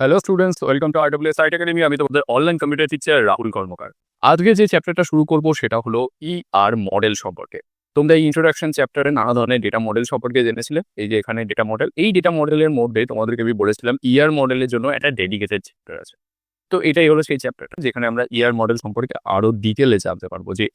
Hello students welcome to R W site academy আমি তোমাদের online computer teacher Rahul Karmakar আজকে যে চ্যাপ্টারটা শুরু করব, সেটা হলো ই আর মডেল সম্পর্কে। তোমরা এই ইন্ট্রোডাকশন চ্যাপ্টারে নানা ধরনের ডেটা মডেল সম্পর্কে জেনেছিলে। এই যে এখানে ডেটা মডেল এই ডেটা মডেলের মধ্যে তোমাদেরকে আমি বলেছিলাম ইয়ার মডেলের জন্য একটা ডেডিকেটেড চ্যাপ্টার আছে। তো এটাই হলো সেই চ্যাপ্টারটা যেখানে আমরা ইয়ার মডেল সম্পর্কে আরও ডিটেলে জানতে পারব যে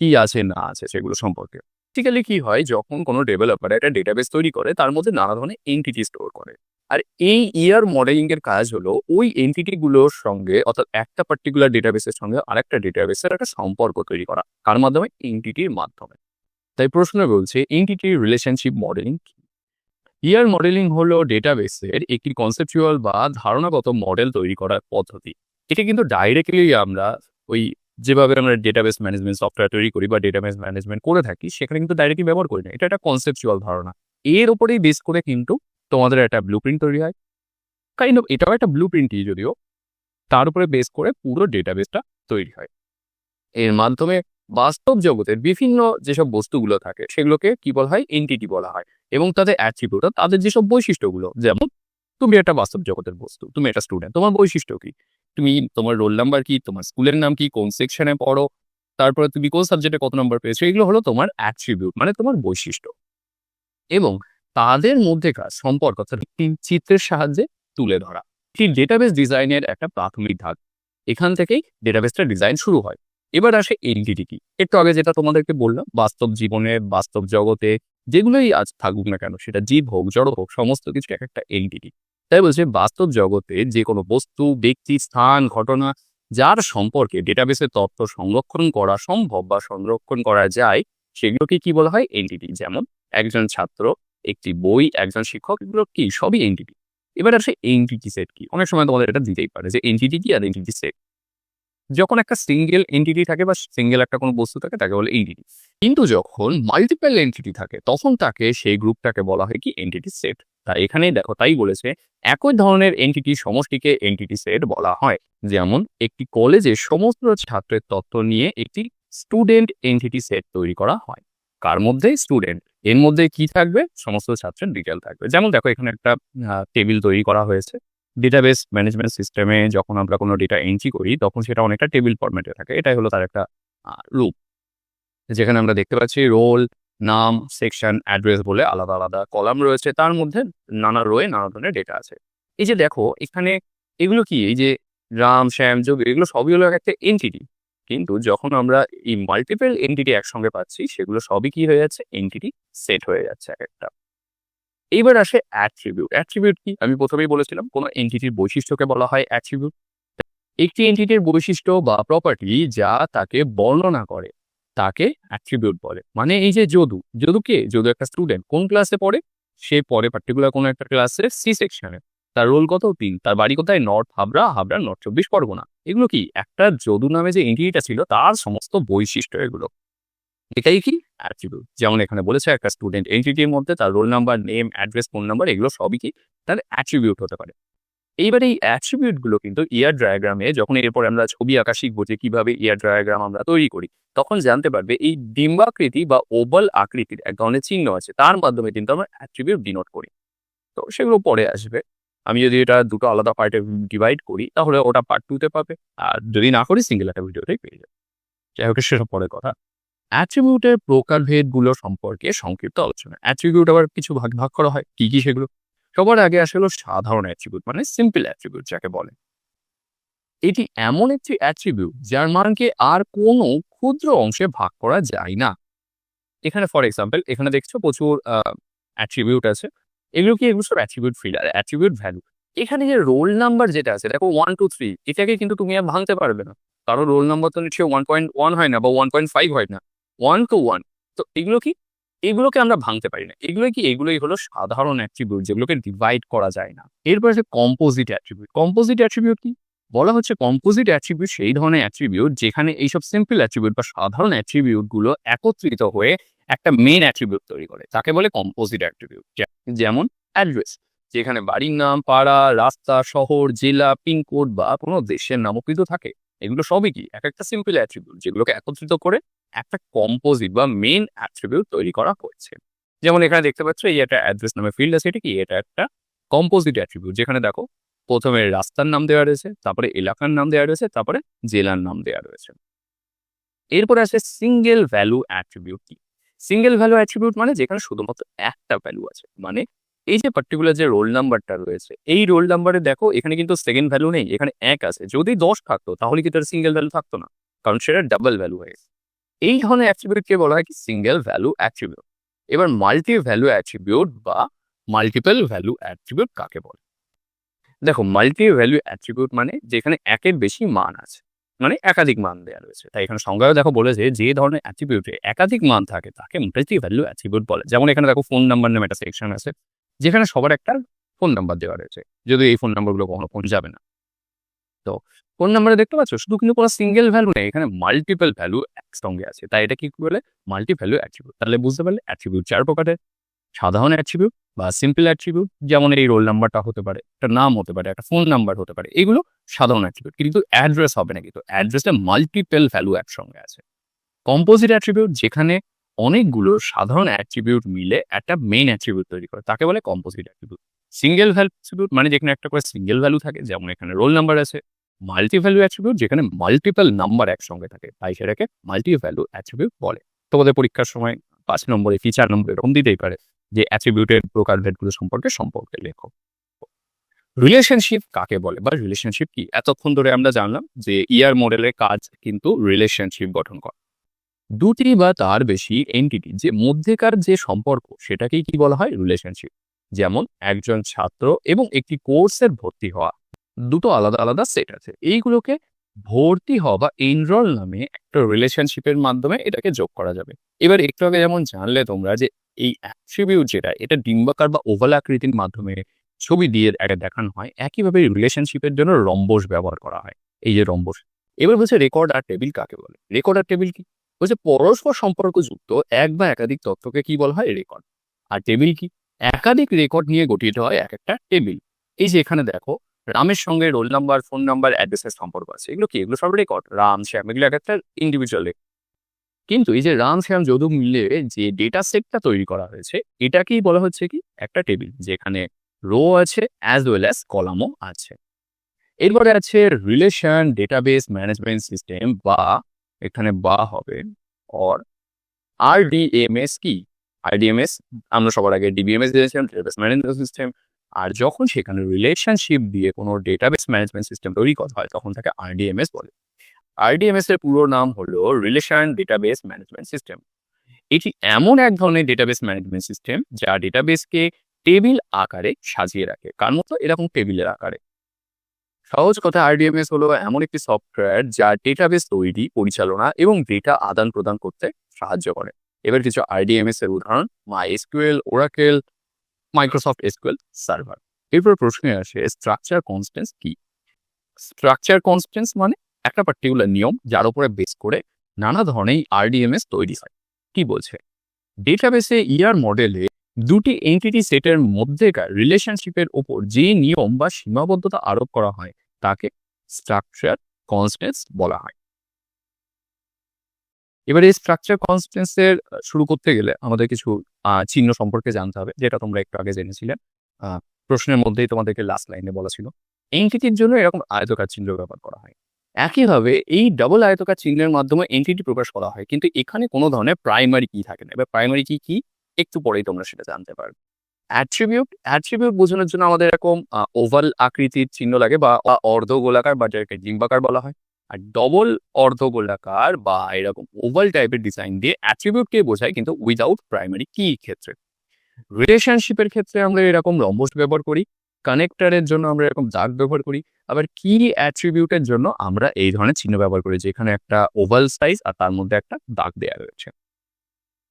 কি আছে, না আছে সেগুলো সম্পর্কে। বেসিক্যালি কি হয়, যখন কোনো ডেভেলপার একটা ডেটাবেস তৈরি করে, তার মধ্যে নানা ধরনের এন্টিটি স্টোর করে। আর এই ইয়ার মডেলিং এর কাজ হলো, ওই এন্টিটি গুলোর সঙ্গে, অর্থাৎ একটা পার্টিকুলার ডেটাবেসের সঙ্গে আরেকটা ডেটাবেসের একটা সম্পর্ক তৈরি করা কার মাধ্যমে এন্টিটির মাধ্যমে। তাই প্রশ্ন বলছে এন্টিটির রিলেশনশিপ মডেলিং কি? ইয়ার মডেলিং হলো ডেটাবেসের একটি কনসেপচুয়াল বা ধারণাগত মডেল তৈরি করার পদ্ধতি। এটা কিন্তু ডাইরেক্টলি আমরা ওই যেভাবে আমরা ডেটাবেস ম্যানেজমেন্ট সফটওয়্যার তৈরি করি বা ডেটাবেস ম্যানেজমেন্ট করে থাকি, সেখানে কিন্তু ডাইরেক্টলি ব্যবহার করি না। এটা একটা কনসেপচুয়াল ধারণা। এর উপরেই বেস করে কিন্তু তোমাদের একটা ব্লু প্রিন্ট তৈরি হয়। কাইন্ড অফ এটাও একটা ব্লু প্রিন্টই যদিও, তার উপরে বেস করে পুরো ডেটাবেসটা তৈরি হয়। এর মাধ্যমে বাস্তব জগতের বিভিন্ন যেসব বস্তুগুলো থাকে, সেগুলোকে কি বলা হয়? এন্টিটি বলা হয়। এবং তাদের অ্যাট্রিবিউট তাদের যেসব বৈশিষ্ট্যগুলো, যেমন, তুমি একটা বাস্তব জগতের বস্তু, তুমি একটা স্টুডেন্ট তোমার বৈশিষ্ট্য কি? তুমি তোমার রোল নাম্বার কি? তোমার স্কুলের নাম কি? কোন সেকশনে পড়ো? তারপরে তুমি কোন সাবজেক্টে কত নাম্বার পেয়েছ? এগুলো হলো তোমার অ্যাট্রিবিউট মানে তোমার বৈশিষ্ট্য। এবং তাদের মধ্যেকার সম্পর্ক? চিত্রের সাহায্যে তুলে ধরা। এটি ডেটাবেস ডিজাইনের একটা প্রাথমিক ধাপ। এখান থেকেই ডেটাবেসটা ডিজাইন শুরু হয়। এবার আসে এনটিটি কি? একটু আগে যেটা তোমাদেরকে বললাম, বাস্তব জীবনে, বাস্তব জগতে, যেগুলোই আজ থাকুক না কেন, সেটা জীব হোক, জড় হোক, সমস্ত কিছু এক একটা এনটিটি তাই বলছে বাস্তব জগতে যে কোনো বস্তু, ব্যক্তি, স্থান, ঘটনা যার সম্পর্কে ডেটাবেসের তথ্য সংরক্ষণ করা সম্ভব বা সংরক্ষণ করা যায়, সেগুলোকে কি বলা হয়? এনটিটি যেমন একজন ছাত্র, একটি বই, একজন শিক্ষক, এগুলো কি? সবই এনটিটি এবার আসে এনটিটি সেট কি? অনেক সময় তোমাদের এটা দিতেই পারে যে এনটিটি কি আর এনটিটি সেট যখন একটা সিঙ্গেল এনটিটি থাকে বা সিঙ্গেল একটা কোনো বস্তু থাকে, তাকে বলে এনটিটি কিন্তু যখন মাল্টিপল এনটিটি থাকে, তখন তাকে সেই গ্রুপটাকে বলা হয় কি এনটিটি সেট তা এখানে দেখো, তাই বলেছে, একই ধরনের এনটিটি সমষ্টিকে এনটিটি সেট বলা হয়। যেমন, একটি কলেজে সমস্ত ছাত্রের তথ্য নিয়ে একটি স্টুডেন্ট এনটিটি সেট তৈরি করা হয়। কার মধ্যে? স্টুডেন্ট এর মধ্যে কি থাকবে? সমস্ত ছাত্রের ডিটেল থাকবে। যেমন দেখো, এখানে একটা টেবিল তৈরি করা হয়েছে। ডেটাবেস ম্যানেজমেন্ট সিস্টেমে যখন আমরা কোনো ডেটা এন্ট্রি করি, তখন সেটা অনেকটা টেবিল ফরম্যাটে থাকে। এটাই হলো তার একটা রূপ যেখানে আমরা দেখতে পাচ্ছি রোল নাম সেকশন অ্যাড্রেস বলে আলাদা আলাদা কলাম রয়েছে। তার মধ্যে নানা রোয়ে নানা ধরনের ডেটা আছে। এই যে দেখো, এখানে এগুলো কি? এই যে রাম, শ্যাম, যোগ, এগুলো সবই হলো একটা এন্টিটি কিন্তু যখন আমরা এই মাল্টিপল এন্টিটি একসঙ্গে পাচ্ছি, সেগুলো সবই কি হয়ে যাচ্ছে? এন্টিটি সেট হয়ে যাচ্ছে এক একটা। এইবার আসে অ্যাট্রিবিউট অ্যাট্রিবিউট কি? আমি প্রথমেই বলেছিলাম, কোনো এন্টিটির বৈশিষ্ট্যকে বলা হয় অ্যাট্রিবিউট একটি এন্টিটির বৈশিষ্ট্য বা প্রপার্টি যা তাকে বর্ণনা করে, তাকে অ্যাট্রিবিউট বলে। মানে এই যে যদু যদু কে? যদু একটা স্টুডেন্ট কোন ক্লাসে পড়ে? সে পড়ে পার্টিকুলার কোনো একটা ক্লাসে সি সেকশনে তার রোল কত? তিন। তার বাড়ি কোথায়? নর্থ হাবড়া হাবড়া নর্থ চব্বিশ পরগনা। এগুলো কি? একটা যদু নামে যে এন্টিটিটা ছিল, তার সমস্ত বৈশিষ্ট্য এগুলো। এটাই কি? অ্যাট্রিবিউট যেমন এখানে বলেছে, একটা স্টুডেন্ট এন্টিটির মধ্যে তার roll number name address phone number এগুলো সবই কি তার অ্যাট্রিবিউট হতে পারে। এইবার এই অ্যাট্রিবিউটগুলো কিন্তু ইয়ার ডায়াগ্রামে যখন এরপর আমরা ছবি আঁকা শিখব যে কীভাবে ইয়ার ডায়াগ্রাম আমরা তৈরি করি, তখন জানতে পারবে এই ডিম্বাকৃতি বা ওভাল আকৃতির এক ধরনের চিহ্ন আছে, তার মাধ্যমে কিন্তু আমরা অ্যাট্রিবিউট ডিনোট করি। তো সেগুলো পরে আসবে। আমি যদি এটা দুটো আলাদা পার্টে ডিভাইড করি, তাহলে ওটা পার্ট টুতে পাবে, আর যদি না করি সিঙ্গেল একটা ভিডিওতেই পেয়ে যাবে। যাই হোক সেসব পরের কথা। অ্যাট্রিবিউটের প্রকারভেদগুলো সম্পর্কে সংক্ষিপ্ত আলোচনা। অ্যাট্রিবিউট আবার কিছু ভাগ ভাগ করা হয়। কি কি সেগুলো? সবার আগে আসে হলো সাধারণ অ্যাট্রিবিউট মানে সিম্পল অ্যাট্রিবিউট যাকে বলে। এটি এমন একটি অ্যাট্রিবিউট যার মানকে আর কোনো ক্ষুদ্র অংশে ভাগ করা যায় না। এখানে ফর এক্সাম্পল এখানে দেখছ প্রচুর অ্যাট্রিবিউট আছে। এগুলো কি? এগুলো সব অ্যাট্রিবিউট ফিল্ড আর অ্যাট্রিবিউট ভ্যালু। এখানে যে রোল নাম্বার যেটা আছে, দেখো ওয়ান টু থ্রি এটাকে কিন্তু তুমি আর ভাঙতে পারবে না। কারণ রোল নাম্বার তো নিশ্চয়ই ওয়ান পয়েন্ট ওয়ান হয় না বা ওয়ান পয়েন্ট ফাইভ হয় না। ওয়ান টু ওয়ান তো এগুলো কি? এগুলোকে আমরা ভাঙতে পারি না। এগুলো কি? এগুলোই হলো সাধারণ অ্যাট্রিবিউট যেগুলোকে ডিভাইড করা যায় না। এরপর আছে কম্পোজিট অ্যাট্রিবিউট কম্পোজিট অ্যাট্রিবিউট কি? বলা হচ্ছে কম্পোজিট অ্যাট্রিবিউট সেই ধরনের অ্যাট্রিবিউট যেখানে এইসব সিম্পল অ্যাট্রিবিউট বা সাধারণ অ্যাট্রিবিউটগুলো একত্রিত হয়ে একটা মেন অ্যাট্রিবিউট তৈরি করে। তাকে বলে কম্পোজিট অ্যাট্রিবিউট যেমন অ্যাড্রেস যেখানে বাড়ির নাম, পাড়া, রাস্তা, শহর, জেলা পিনকোড বা কোনো দেশের নামও কিন্তু থাকে। এগুলো সবই কি? এক একটা সিম্পল অ্যাট্রিবিউট যেগুলোকে একত্রিত করে একটা কম্পোজিট বা মেন অ্যাট্রিবিউট তৈরি করা হয়েছে। যেমন এখানে দেখতে পাচ্ছ, এই একটা অ্যাড্রেস নামে ফিল্ড আছে, এটা কি? এটা একটা কম্পোজিট অ্যাট্রিবিউট যেখানে দেখো, প্রথমে রাস্তার নাম দেওয়া রয়েছে, তারপরে এলাকার নাম দেওয়া রয়েছে, তারপরে জেলার নাম দেওয়া রয়েছে। এরপরে আছে সিঙ্গেল ভ্যালু অ্যাট্রিবিউট কি? সিঙ্গেল ভ্যালু অ্যাট্রিবিউট মানে যেখানে শুধুমাত্র একটা ভ্যালু আছে মানে এই যে পার্টিকুলার যে রোল নাম্বারটা রয়েছে, এই রোল নাম্বারে দেখো এখানে কিন্তু সেকেন্ড ভ্যালু নেই, এখানে এক আছে। যদি দশ থাকতো, তাহলে কি তার সিঙ্গেল ভ্যালু থাকতো না, কারণ সেটা ডাবল ভ্যালু হয়ে এই ধরনের অ্যাট্রিবিউটকে বলা হয় কি? সিঙ্গেল ভ্যালু অ্যাট্রিবিউট এবার মাল্টি ভ্যালু অ্যাট্রিবিউট বা মাল্টিপল ভ্যালু অ্যাট্রিবিউট কাকে বলে? দেখো মাল্টি ভ্যালু অ্যাট্রিবিউট মানে যেখানে একের বেশি মান আছে মানে একাধিক মান দেওয়া রয়েছে। তাই এখানে সংজ্ঞায় দেখো বলেছে, যে ধরনের অ্যাট্রিবিউটে একাধিক মান থাকে, তাকে মাল্টি ভ্যালু অ্যাট্রিবিউট বলে। যেমন এখানে দেখো ফোন নাম্বার নামে একটা সেকশন আছে যেখানে সবার একটা ফোন নাম্বার দেওয়া রয়েছে। যদি এই ফোন নাম্বারগুলো কখনো ফোন যাবে না। তো ফোন নাম্বারে দেখতে পাচ্ছ, শুধু কিন্তু কোনো সিঙ্গেল ভ্যালু নেই, এখানে মাল্টিপল ভ্যালু একসঙ্গে আছে। তাই এটা কি বলে? মাল্টি ভ্যালু অ্যাট্রিবিউট তাহলে বুঝতে পারলে অ্যাট্রিবিউট চার প্রকারের। সাধারণ অ্যাট্রিবিউট বা সিম্পল অ্যাট্রিবিউট যেমন এই রোল নাম্বারটা হতে পারে, একটা নাম হতে পারে, একটা ফোন নাম্বার হতে পারে, এগুলো সাধারণ অ্যাট্রিবিউট কিন্তু অ্যাড্রেস হবে না কিন্তু। অ্যাড্রেসটা মাল্টিপল ভ্যালু একসঙ্গে আছে। কম্পোজিট অ্যাট্রিবিউট যেখানে অনেকগুলো সাধারণ অ্যাট্রিবিউট মিলে একটা মেইন অ্যাট্রিবিউট তৈরি করে। তাকে বলে composite attribute single value attribute মানে যেখানে একটা করে সিঙ্গেল ভ্যালু থাকে, যেমন এখানে রোল নাম্বার আছে মাল্টি ভ্যালু অ্যাট্রিবিউট যেখানে মাল্টিপল নাম্বার একসঙ্গে থাকে, তাই সেটাকে মাল্টি ভ্যালু অ্যাট্রিবিউট বলে। তোমাদের পরীক্ষার সময় পাঁচ নম্বরে কি, চার নম্বরে এরকম দিতেই পারে যে অ্যাট্রিবিউটের প্রকারভেদগুলো সম্পর্কে সম্পর্কে লেখো। রিলেশনশিপ কাকে বলে বা রিলেশনশিপ কি? এতক্ষণ ধরে আমরা জানলাম যে ইয়ার মডেলের কাজ কিন্তু রিলেশনশিপ গঠন করা। দুটি বা তার বেশি এন্টিটি যে মধ্যেকার যে সম্পর্ক, সেটাকেই কি বলা হয়? রিলেশনশিপ যেমন একজন ছাত্র এবং একটি কোর্সের ভর্তি হওয়া। দুটো আলাদা আলাদা সেট আছে। এইগুলোকে ভর্তি হওয়া বা এনরোল নামে একটা রিলেশনশিপের মাধ্যমে এটাকে যোগ করা যাবে। এবার একটু আগে যেমন জানলে তোমরা যে এই অ্যাট্রিবিউট যেটা, এটা ডিম্বাকার বা ওভাল আকৃতির মাধ্যমে ছবি দিয়ে একটা দেখানো হয়, একইভাবে রিলেশনশিপের জন্য রম্বস ব্যবহার করা হয়। এই যে রম্বস। এবার বলছে রেকর্ড আর টেবিল কাকে বলে? রেকর্ড আর টেবিল কি? বলছে পরস্পর সম্পর্কযুক্ত এক বা একাধিক তথ্যকে কি বলা হয়? রেকর্ড। আর টেবিল কি? একাধিক রেকর্ড নিয়ে গঠিত হয় এক একটা টেবিল। এই যে এখানে দেখো, রামের সঙ্গে রোল নাম্বার, ফোন নাম্বার, অ্যাড্রেসের সম্পর্ক আছে। এগুলো কি? এগুলো সব রেকর্ড। রাম, শ্যাম, এগুলো এক একটা ইন্ডিভিজুয়াল কিন্তু এই যে রাম, শ্যাম, যদু মিলে যে ডেটা সেটটা তৈরি করা হয়েছে, এটাকেই বলা হচ্ছে কি? একটা টেবিল, যেখানে রো আছে অ্যাজ ওয়েল অ্যাজ কলামও আছে। এরপরে আছে রিলেশন ডেটাবেস ম্যানেজমেন্ট সিস্টেম বা এখানে বা হবে। অর আরডিএমএস কি? আরডিএমএস আমরা সবার আগে ডিবিএমএস দিয়েছিলাম ডেটাবেস ম্যানেজমেন্ট সিস্টেম আর যখন সেখানে রিলেশনশিপ দিয়ে কোনো ডেটাবেস ম্যানেজমেন্ট সিস্টেম তৈরি করা হয়, তখন তাকে আরডিএমএস বলে। আরডিএমএস এর পুরো নাম হলো রিলেশন ডেটাবেস ম্যানেজমেন্ট সিস্টেম এটি এমন এক ধরনের ডেটাবেস ম্যানেজমেন্ট সিস্টেম যা ডেটাবেসকে টেবিল আকারে সাজিয়ে রাখে। কার মতো? এরকম টেবিলের আকারে। সহজ কথা আরডিএমএস হলো এমন একটি সফটওয়্যার যা ডেটাবেস তৈরি, পরিচালনা এবং ডেটা আদান প্রদান করতে সাহায্য করে। এবার কিছু আরডিএমএস এর উদাহরণ my SQL Oracle Microsoft SQL server এরপর প্রশ্নে আসে স্ট্রাকচার কনস্টেন্স কি? স্ট্রাকচার কনস্টেন্স মানে একটা পার্টিকুলার নিয়ম যার উপরে বেস করে নানা ধরনের আরডিএমএস তৈরি হয়। কি বলছে? ডেটাবেসে ইয়ার মডেলে দুটি এন্টিটি সেটের মধ্যেকার রিলেশনশিপের ওপর যে নিয়ম বা সীমাবদ্ধতা আরোপ করা হয় তাকে স্ট্রাকচার কনস্টেন্স বলা হয়। এবার এই স্ট্রাকচার কনস্টেন্সের শুরু করতে গেলে আমাদের কিছু চিহ্ন সম্পর্কে জানতে হবে, যেটা তোমরা একটু আগে জেনেছিলে। প্রশ্নের মধ্যেই তোমাদেরকে লাস্ট লাইনে বলা ছিল। এনটিটির জন্য এরকম আয়তকার চিহ্ন ব্যবহার করা হয়। একইভাবে এই ডবল আয়তকার চিহ্নের মাধ্যমে এনটিটি প্রকাশ করা হয়, কিন্তু এখানে কোনো ধরনের প্রাইমারি কি থাকে না। এবার প্রাইমারি কি কি? একটু পরেই তোমরা সেটা জানতে পারবে। অ্যাট্রিবিউট অ্যাট্রিবিউট বোঝানোর জন্য আমাদের এরকম ওভাল আকৃতির চিহ্ন লাগে বা অর্ধ গোলাকার বা যেটাকে ডিম্বাকার বলা হয়। আর ডবল অর্ধ গোলাকার বা এরকম ওভাল টাইপের ডিজাইন দিয়ে অ্যাট্রিবিউটকে বোঝায় কিন্তু উইদাউট প্রাইমারি কি ক্ষেত্রে। রিলেশনশিপের ক্ষেত্রে আমরা এরকম রম্বস ব্যবহার করি কানেক্টরের জন্য আমরা এরকম দাগ ব্যবহার করি, আবার কি অ্যাট্রিবিউটের জন্য আমরা এই ধরনের চিহ্ন ব্যবহার করি যেখানে একটা ওভাল সাইজ আর তার মধ্যে একটা দাগ দেওয়া রয়েছে।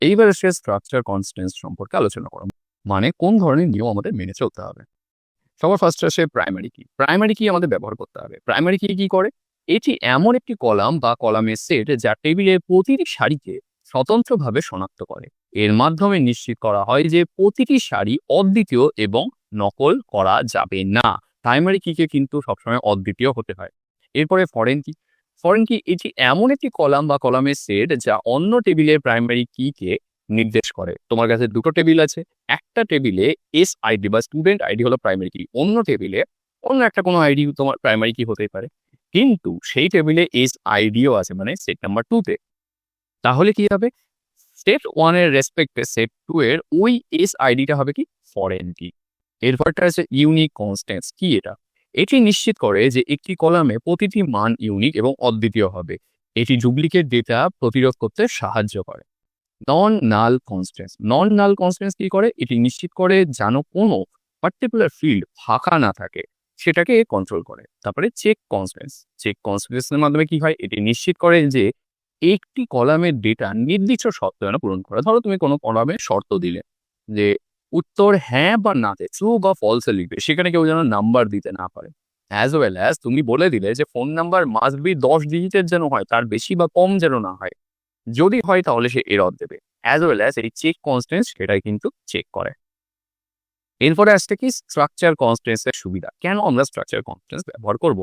এইবার সে স্ট্রাকচার কনস্টেন্স সম্পর্কে আলোচনা করো মানে কোন ধরনের নিয়ম আমাদের মেনে চলতে হবে? সবার ফার্স্ট আসে প্রাইমারি কি প্রাইমারি কি আমাদের ব্যবহার করতে হবে। প্রাইমারি কি কি করে? এটি এমন একটি কলাম বা কলামের সেট যা টেবিলের প্রতিটি সারিকে স্বতন্ত্রভাবে শনাক্ত করে। এর মাধ্যমে নিশ্চিত করা হয় যে প্রতিটি সারি অদ্বিতীয় এবং নকল করা যাবে না। প্রাইমারি কিকে কিন্তু সবসময় অদ্বিতীয় হতে হয়। এরপরে ফরেন কি ফরেন কি এটি এমন একটি কলাম বা কলামের সেট যা অন্য টেবিলের প্রাইমারি কিকে নির্দেশ করে। তোমার কাছে দুটো টেবিল আছে। একটা টেবিলে এস আইডি বা স্টুডেন্ট আইডি হলো প্রাইমারি কি অন্য টেবিলে অন্য একটা কোনো আইডি তোমার প্রাইমারি কি হতেই পারে। কিন্তু সেই টেবিলে এস আইডিও আছে মানে সেট নাম্বার টুতে তাহলে কি হবে? সেট ওয়ানের রেসপেক্টে সেট টু এর ওই এস আইডিটা হবে কি? ফরেন কি এরপরটা আছে ইউনিক কনস্ট্যান্স কি এটা? এটি নিশ্চিত করে যে একটি কলামে প্রতিটি মান ইউনিক এবং অদ্বিতীয় হবে। এটি ডুপ্লিকেট ডেটা প্রতিরোধ করতে সাহায্য করে। নন নাল কনস্ট্যান্স নন নাল কনস্ট্যান্স কি করে? এটি নিশ্চিত করে যেন কোনো পার্টিকুলার ফিল্ড ফাঁকা না থাকে, সেটাকে কন্ট্রোল করে। তারপরে চেক কনস্ট্যান্স চেক কনস্ট্যান্সের মাধ্যমে কি হয়? এটি নিশ্চিত করে যে একটি কলামের ডেটা নির্দিষ্ট শর্ত যেন পূরণ করে। ধরো তুমি কোনো কলামে শর্ত দিলে যে উত্তর হ্যাঁ বা নাতে ট্রু বা ফলসে লিখবে। সেখানে কেউ যেন নাম্বার দিতে না পারে। অ্যাজ ওয়েল অ্যাজ তুমি বলে দিলে যে ফোন নাম্বার মাস্ট বি দশ ডিজিটের যেন হয়, তার বেশি বা কম যেন না হয়। যদি হয় তাহলে সে এরর দেবে। অ্যাজ ওয়েল অ্যাজ এই চেক কনস্টেন্স সেটাই কিন্তু চেক করে। এরপরে আসছে কি স্ট্রাকচার কনস্টেন্সের সুবিধা। কেন আমরা স্ট্রাকচার কনস্টেন্স ব্যবহার করব?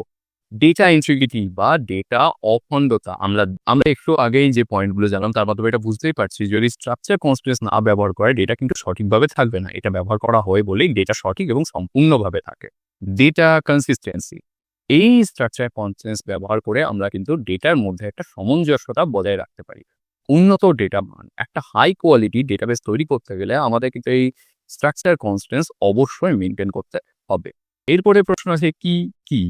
ডেটা ইন্টিগ্রিটি বা ডেটা অখণ্ডতা, আমরা আমরা একটু আগেই যে পয়েন্টগুলো জানলাম, তার মাধ্যমে এটা বুঝতেই পারছি, যদি স্ট্রাকচার কনস্টেন্স না ব্যবহার করে ডেটা কিন্তু সঠিকভাবে থাকবে না। এটা ব্যবহার করা হয় বলেই ডেটা সঠিক এবং সম্পূর্ণভাবে থাকে। ডেটা কনসিস্টেন্সি এই স্ট্রাকচার কনস্টেন্স ব্যবহার করে আমরা কিন্তু ডেটার মধ্যে একটা সামঞ্জস্যতা বজায় রাখতে পারি। উন্নত ডেটা মান, একটা হাই কোয়ালিটি ডেটাবেস তৈরি করতে গেলে আমাদের কিন্তু এই স্ট্রাকচার কনস্টেন্স অবশ্যই মেনটেন করতে হবে। এরপরে প্রশ্ন আছে, কি কি?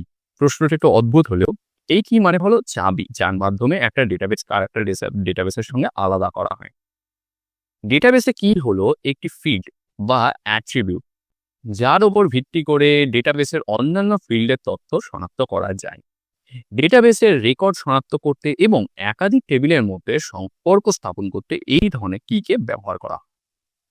প্রশ্নটা একটু অদ্ভুত হলেও, এই কি মানে হলো? চাবি, যার মাধ্যমে একটা ডেটাবেস আর একটা ডেটাবেসের সঙ্গে আলাদা করা হয়। ডেটাবেসে কি হলো? একটি ফিল্ড বা অ্যাট্রিবিউট যার উপর ভিত্তি করে ডেটাবেসের অন্যান্য ফিল্ডের তথ্য শনাক্ত করা যায়। ডেটাবেসের রেকর্ড শনাক্ত করতে এবং একাধিক টেবিলের মধ্যে সম্পর্ক স্থাপন করতে এই ধরনের কিকে ব্যবহার করা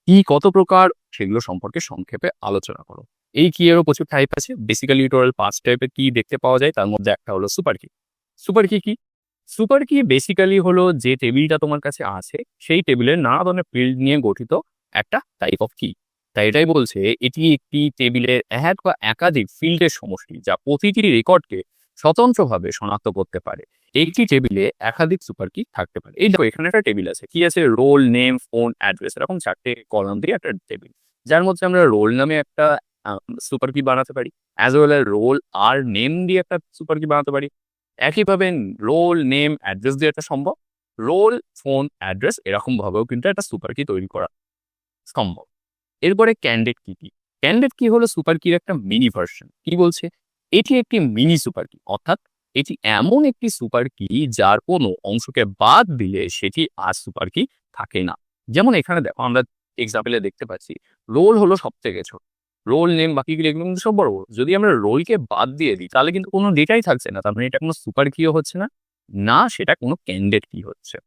কি কত প্রকার, সেগুলো সম্পর্কে সংক্ষেপে আলোচনা করো। এই কি এরও প্রচুর টাইপ আছে। বেসিক্যালি টোটাল পাঁচ টাইপের কি দেখতে পাওয়া যায়, তার মধ্যে একটা হলো সুপার কি সুপার কি কি? সুপার কি বেসিক্যালি হলো যে টেবিলটা তোমার কাছে আছে, সেই টেবিলের নানা ধরনের ফিল্ড নিয়ে গঠিত একটা টাইপ অফ কি তাই এটাই বলছে, এটি একটি টেবিলের এক বা একাধিক ফিল্ডের সমষ্টি যা প্রতিটি রেকর্ডকে স্বতন্ত্রভাবে শনাক্ত করতে পারে। একটি টেবিলে একাধিক সুপার কি থাকতে পারে। এই দেখো, এখানে একটা টেবিল আছে। কি আছে? Roll, name, phone, address. এরকম চারটে কলম দিয়ে একটা টেবিল। যার মধ্যে আমরা রোল নামে একটা সুপার কি বানাতে পারি। অ্যাজ ওয়েল এর রোল আর নেম দিয়ে একটা সুপার কি বানাতে পারি। একইভাবে রোল, নেম, অ্যাড্রেস দিয়ে একটা সম্ভব। রোল, ফোন, অ্যাড্রেস এরকম ভাবেও কিন্তু একটা সুপার কি তৈরি করা সম্ভব। এরপরে ক্যান্ডেড কি কি? ক্যান্ডেড কি হলো সুপার কির একটা মিনি ভার্সন কি বলছে? এটি একটি মিনি সুপার কি অর্থাৎ এটি এমন একটি সুপার কি যার কোনো অংশকে বাদ দিলে সেটি আর সুপার কি থাকে না। যেমন এখানে দেখো আমরা এক্সাম্পলে দেখতে পাচ্ছি রোল হলো সব থেকে ছোট। রোল নেম বাকিগুলো এগুলো কিন্তু সব বড় বড়। যদি আমরা রোলকে বাদ দিয়ে দিই, তাহলে কিন্তু কোনো ডেটাই থাকছে না। তার মানে এটা কোনো সুপার কিও হচ্ছে না না সেটা কোনো ক্যান্ডেড কি হচ্ছে।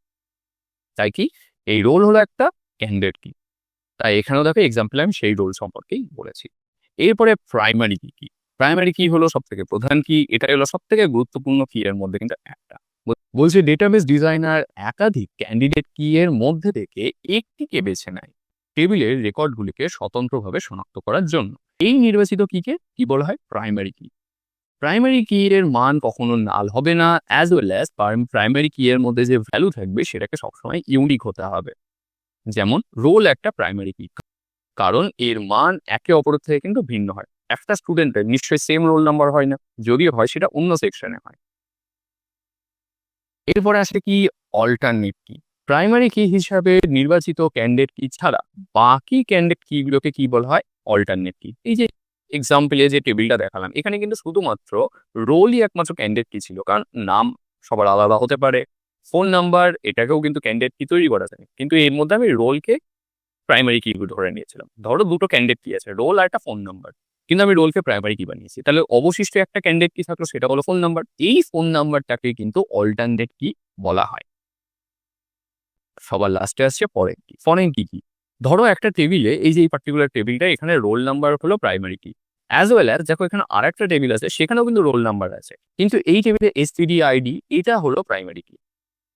তাই কি? এই রোল হলো একটা ক্যান্ডেড কি তাই এখানেও দেখো এক্সাম্পল আমি সেই রোল সম্পর্কেই বলেছি। এরপরে প্রাইমারি কি কি? প্রাইমারি কি হলো সব থেকে প্রধান কি? এটাই হলো সব থেকে গুরুত্বপূর্ণ কি এর মধ্যে কিন্তু একটা। বলছে ডেটাবেস ডিজাইনার একাধিক ক্যান্ডিডেট কি এর মধ্যে থেকে একটিকে বেছে নেয় টেবিলের রেকর্ডগুলিকে স্বতন্ত্রভাবে শনাক্ত করার জন্য। এই নির্বাচিত কিকে কি? বলা হয়? প্রাইমারি কি। প্রাইমারি কি এর মান কখনো নাল হবে না অ্যাজ ওয়েল অ্যাজ প্রাইমারি কি এর মধ্যে যে ভ্যালু থাকবে সেটাকে সবসময় ইউনিক হতে হবে। যেমন রোল একটা প্রাইমারি কি কারণ এর মান একে অপরের থেকে কিন্তু ভিন্ন হয়। একটা স্টুডেন্টের নিশ্চয়ই সেম রোল নাম্বার হয় না। যদিও হয়, সেটা অন্য সেকশনে হয়। এরপরে আসে কি অল্টারনেট কি প্রাইমারি কি হিসাবে নির্বাচিত ক্যান্ডিডেট কি ছাড়া বাকি ক্যান্ডিডেট কিগুলোকে কি বলা হয়? অল্টারনেট কি এই যে এক্সাম্পলে যে টেবিলটা দেখালাম, এখানে কিন্তু শুধুমাত্র রোলই একমাত্র ক্যান্ডিডেট কি ছিল। কারণ নাম সবার আলাদা হতে পারে ফোন নাম্বার, এটাকেও কিন্তু ক্যান্ডিডেট কি তৈরি করা যায়। কিন্তু এর মধ্যে আমি রোলকে প্রাইমারি কি ধরে নিয়েছিলাম। ধরো দুটো ক্যান্ডিডেট কি আছে রোল আর একটা ফোন নাম্বার কিন্তু আমি রোলকে প্রাইমারি কি বানিয়েছি। তাহলে অবশিষ্ট একটা ক্যান্ডিডেট কি থাকল, সেটা হলো ফোন নাম্বার এই ফোন নাম্বারটাকে কিন্তু অল্টারনেট কি বলা হয়। সবার লাস্টে আসছে ফরেন কি ফরেন কি কি? ধরো একটা টেবিলে এই যে এই পার্টিকুলার টেবিলটা এখানে রোল নাম্বার হলো primary key as well as দেখো এখানে আর একটা টেবিল আছে, সেখানেও কিন্তু রোল নাম্বার আছে। কিন্তু এই টেবিলে এসটিডি আইডি এটা হলো প্রাইমারি কি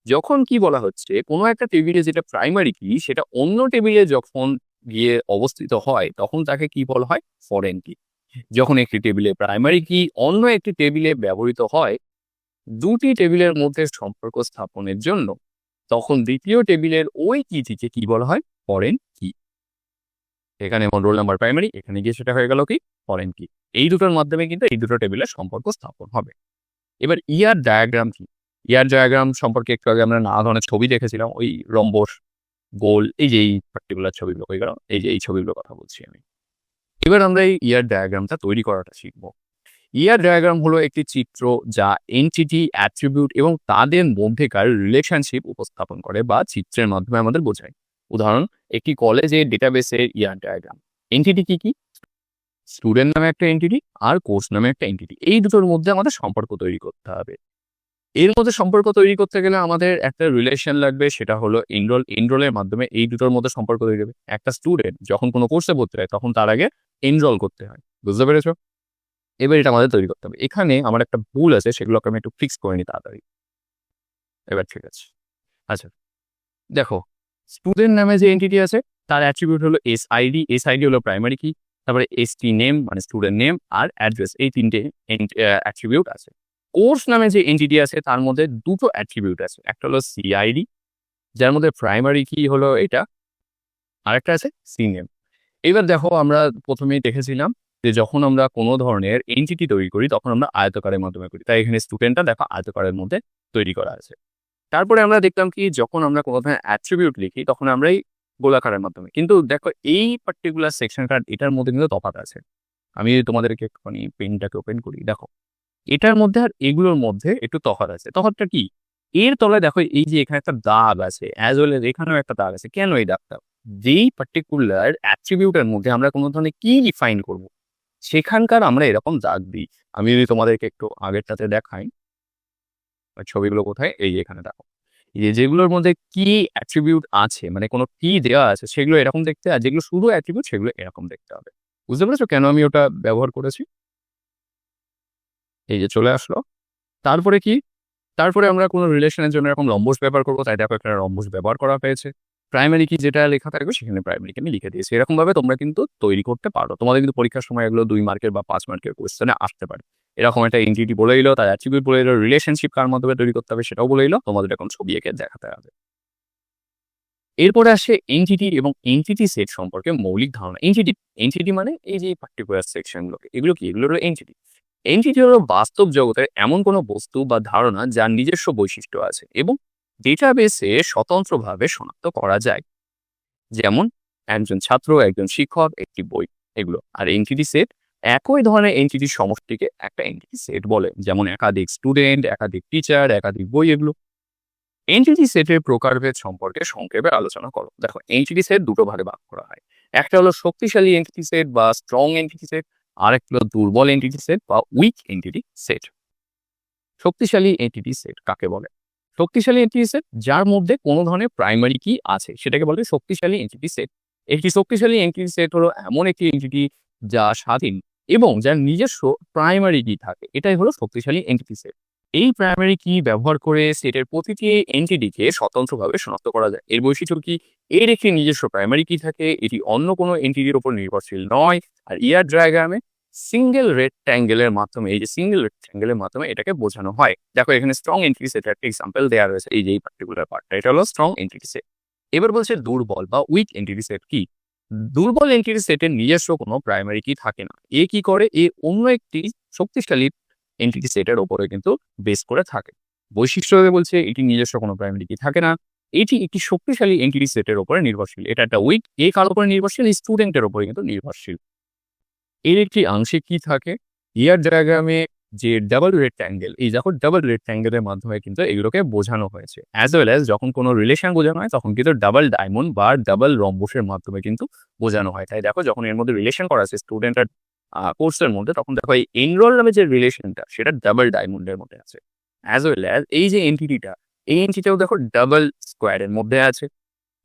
যখন কি বলা হচ্ছে, কোনো একটা টেবিলে যেটা প্রাইমারি কি সেটা অন্য টেবিলে যখন গিয়ে অবস্থিত হয়, তখন তাকে কি বলা হয়? ফরেন কি যখন একটি টেবিলে প্রাইমারি কি অন্য একটি টেবিলে ব্যবহৃত হয়, দুটি টেবিলের মধ্যে সম্পর্ক স্থাপনের জন্য, তখন দ্বিতীয় টেবিলের ওই কিটিকে কি বলা হয়? ফরেন কি এখানে রোল নাম্বার প্রাইমারি এখানে গিয়ে সেটা হয়ে গেল কি? ফরেন কি এই দুটোর মাধ্যমে কিন্তু এই দুটো টেবিলের সম্পর্ক স্থাপন হবে। এবার ইয়ার ডায়াগ্রাম কি? ইয়ার ডায়াগ্রাম সম্পর্কে একটু আগে আমরা নানা ধরনের ছবি দেখেছিলাম, ওই রম্বস গোল, এই যে এই পার্টিকুলার ছবিগুলো গেল, এই যে এই ছবিগুলোর কথা বলছি আমি। এবার আমরা এই ইয়ার ডায়াগ্রামটা তৈরি করাটা শিখব। ইয়ার ডায়াগ্রাম হলো একটি চিত্র যা এনটিটি অ্যাট্রিবিউট এবং তাদের মধ্যেকার রিলেশনশিপ উপস্থাপন করে বা চিত্রের মাধ্যমে আমাদের বোঝায়। উদাহরণ, একটি কলেজে ডেটাবেসের ইয়ার ডায়াগ্রাম এনটিটি কি কি? স্টুডেন্ট নামে একটা এনটিটি আর কোর্স নামে একটা এনটিটি এই দুটোর মধ্যে আমাদের সম্পর্ক তৈরি করতে হবে। এর মধ্যে সম্পর্ক তৈরি করতে গেলে আমাদের একটা রিলেশন লাগবে, সেটা হলো এনরোল এনরোলের মাধ্যমে এই দুটোর মধ্যে সম্পর্ক তৈরি হবে। একটা স্টুডেন্ট যখন কোনো কোর্সে ভর্তি হয়, তখন তার আগে এনরোল করতে হয়। বুঝতে পেরেছ? এবার এটা আমাদের তৈরি করতে হবে। এখানে আমার একটা ভুল আছে, সেগুলোকে আমি একটু ফিক্স করে নিই তাড়াতাড়ি। এবার ঠিক আছে। আচ্ছা দেখো স্টুডেন্ট নামে যে এন্টিটি আছে, তার অ্যাট্রিবিউট হলো এস আইডি এস আইডি হলো প্রাইমারি কি তারপরে এস টি নেম মানে স্টুডেন্ট নেম আর অ্যাড্রেস এই তিনটে অ্যাট্রিবিউট আছে। কোর্স নামে যে এন্টিটি আছে, তার মধ্যে দুটো অ্যাট্রিবিউট আছে। একটা হলো সিআইডি যার মধ্যে প্রাইমারি কি হলো এটা, আরেকটা আছে সি নেম এবার দেখো আমরা প্রথমেই দেখেছিলাম যে যখন আমরা কোনো ধরনের এন্টিটি তৈরি করি, তখন আমরা আয়তকারের মাধ্যমে করি। তাই এখানে স্টুডেন্টটা দেখো আয়তকারের মধ্যে তৈরি করা আছে। তারপরে আমরা দেখলাম কি, যখন আমরা কোনো ধরনের অ্যাট্রিবিউট লিখি, তখন আমরা এই গোলাকারের মাধ্যমে। কিন্তু দেখো এই পার্টিকুলার সেকশনটা এটার মধ্যে কিন্তু তফাৎ আছে। আমি তোমাদেরকে একটুখানি পেনটাকে ওপেন করি, দেখো। এটার মধ্যে আর এগুলোর মধ্যে একটু তফাৎ আছে। তফাৎটা কি? এর তলায় দেখো এই যে এখানে একটা দাগ আছে অ্যাজ ওয়েল এজ এখানেও একটা দাগ আছে। কেন এই দাগটা? যেই পার্টিকুলার অ্যাট্রিবিউটের মধ্যে আমরা কোনো ধরনের কি ডিফাইন করব, সেখানকার আমরা এরকম দাগ দিই। আমি যদি তোমাদেরকে একটু আগেরটাতে দেখাই ছবিগুলো কোথায়? এই এখানে দেখো। যে যেগুলোর মধ্যে কি অ্যাট্রিবিউট আছে মানে কোনো কি দেওয়া আছে, সেগুলো এরকম দেখতে, আর যেগুলো শুধু অ্যাট্রিবিউট সেগুলো এরকম দেখতে হবে। বুঝতে পেরেছ কেন আমি ওটা ব্যবহার করেছি? এই যে চলে আসলো। তারপরে কি? তারপরে আমরা কোনো রিলেশনের জন্য এরকম লম্বস ব্যবহার করব, তাই দেখো একটা লম্বস ব্যবহার করা হয়েছে। প্রাইমারি কি যেটা লেখা থাকবে, সেখানে প্রাইমারিকে আমি লিখে দিয়েছি। এরকমভাবে তোমরা কিন্তু তৈরি করতে পারো। তোমাদের কিন্তু পরীক্ষার সময় এগুলো দুই মার্কের বা পাঁচ মার্কের কোয়েশ্চেনে আসতে পারে। এরকম একটা এন্টিটি বলে দিল, তার অ্যাট্রিবিউট বলে দিল রিলেশনশিপ কার মাধ্যমে তৈরি করতে হবে সেটাও বলে দিল, তোমাদের এখন ছবি এঁকে দেখাতে হবে। এরপরে আসে এনটিটি এবং এনটিটি সেট সম্পর্কে মৌলিক ধারণা। এনটিটি এনটিটি মানে এই যে পার্টিকুলার সেকশনগুলোকে এগুলো কি? এগুলো হলো এনটিটি এনটিটি হলো বাস্তব জগতের এমন কোনো বস্তু বা ধারণা যার নিজস্ব বৈশিষ্ট্য আছে এবং ডেটাবেসে স্বতন্ত্রভাবে শনাক্ত করা যায়। যেমন, একজন ছাত্র, একজন শিক্ষক, একটি বই, এগুলো। আর এনটিটি সেট একই ধরনের এনটিটি সমষ্টিকে একটা এনটিটি সেট বলে, যেমন একাধিক স্টুডেন্ট একাধিক টিচার একাধিক বই, এগুলো। এনটিটি সেটের প্রকারভেদ সম্পর্কে সংক্ষেপে আলোচনা করো। দেখো, এনটিটি সেট দুটো ভাগে ভাগ করা হয়। একটা হলো শক্তিশালী এনটিটি সেট বা স্ট্রং এনটিটি সেট আর একটা হলো দুর্বল এন্টিটি সেট বা উইক এন্টিটি সেট শক্তিশালী এন্টিটি সেট কাকে বলে? শক্তিশালী এন্টিটি সেট যার মধ্যে কোনো ধরনের প্রাইমারি কি আছে, সেটাকে বলে শক্তিশালী এন্টিটি সেট একটি শক্তিশালী এন্টিটি সেট হলো এমন একটি এন্টিটি যা স্বাধীন এবং যার নিজস্ব প্রাইমারি কি থাকে। এটাই হলো শক্তিশালী এন্টিটি সেট এই প্রাইমারি কি ব্যবহার করে সেটের প্রতিটি এনটিটিকে স্বতন্ত্রভাবে শনাক্ত করা যায়। এর বৈশিষ্ট্য কি? এর একটি নিজস্ব প্রাইমারি কি থাকে, এটি অন্য কোনো এনটিটির উপর নির্ভরশীল নয়। আর ইয়ার ডায়াগ্রামে সিঙ্গেল রেক্ট্যাঙ্গেলের মাধ্যমে, এই যে সিঙ্গেল রেক্ট্যাঙ্গেলের মাধ্যমে এটাকে বোঝানো হয়। দেখো এখানে স্ট্রং এন্ট্রি সেট একটা এক্সাম্পল দেওয়া রয়েছে, এই যে এই পার্টিকুলার পার্টটা এটা হলো স্ট্রং এন্ট্রি সেট এবার বলছে দুর্বল বা উইক এন্টিটি সেট কি? দুর্বল এন্টিটি সেটের নিজস্ব কোনো প্রাইমারি কি থাকে না। এ কি করে? এ অন্য একটি শক্তিশালী এন্টিটি সেটের ওপরে কিন্তু বেস করে থাকে। বৈশিষ্ট্য বলছে, এটি নিজস্ব কোনো প্রাইমারি কি থাকে না। এটি একটি শক্তিশালী এন্টিটি সেটের ওপরে নির্ভরশীল। এটা একটা উইক এ কার উপরে নির্ভরশীল? স্টুডেন্টের উপরে কিন্তু নির্ভরশীল। এর একটি আংশিক কি থাকে। ইয়ার ডায়াগ্রামে যে ডাবল রেক্ট্যাঙ্গেল এই যখন ডাবল রেক্ট্যাঙ্গেলের মাধ্যমে কিন্তু এগুলোকে বোঝানো হয়েছে। অ্যাজ ওয়েল অ্যাজ যখন কোনো রিলেশন বোঝানো হয়, তখন কিন্তু ডাবল ডায়মন্ড বা ডাবল রম্বসের মাধ্যমে কিন্তু বোঝানো হয়। তাই দেখো, যখন এর মধ্যে রিলেশন করা আছে স্টুডেন্ট আর কোর্সের মধ্যে তখন দেখো এই এনরোল নামে যে রিলেশনটা সেটা ডাবল ডায়মন্ডের মধ্যে আছে। অ্যাজ ওয়েল অ্যাজ এই যে এন্টিটিটা এই এন্টিটিটাও দেখো ডাবল স্কোয়ারের মধ্যে আছে।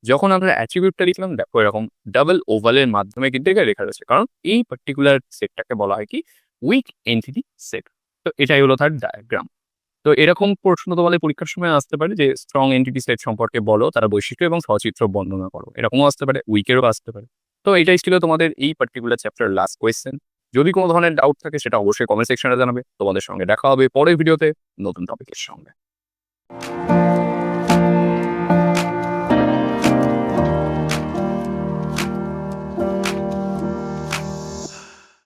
যখন আমরা অ্যাট্রিবিউটটা লিখলাম, দেখো এরকম ডাবল ওভালের মাধ্যমে কিন্তু এটা লেখা রয়েছে। কারণ এই পার্টিকুলার সেটটাকে বলা হয় কি উইক এন্টিটি সেট তো এটাই হলো তার ডায়াগ্রাম তো এরকম প্রশ্ন তোমাদের পরীক্ষার সময় আসতে পারে যে স্ট্রং এন্টিটি সেট সম্পর্কে বলো, তারা বৈশিষ্ট্য এবং সচিত্র বর্ণনা করো। এরকমও আসতে পারে উইকেরও আসতে পারে। তো এটাই ছিল তোমাদের এই পার্টিকুলার চ্যাপ্টার লাস্ট কোয়েশ্চেন যদি কোনো ধরনের ডাউট থাকে, সেটা অবশ্যই কমেন্ট সেকশনে জানাবে। তোমাদের সঙ্গে দেখা হবে পরের ভিডিওতে নতুন টপিকের সঙ্গে।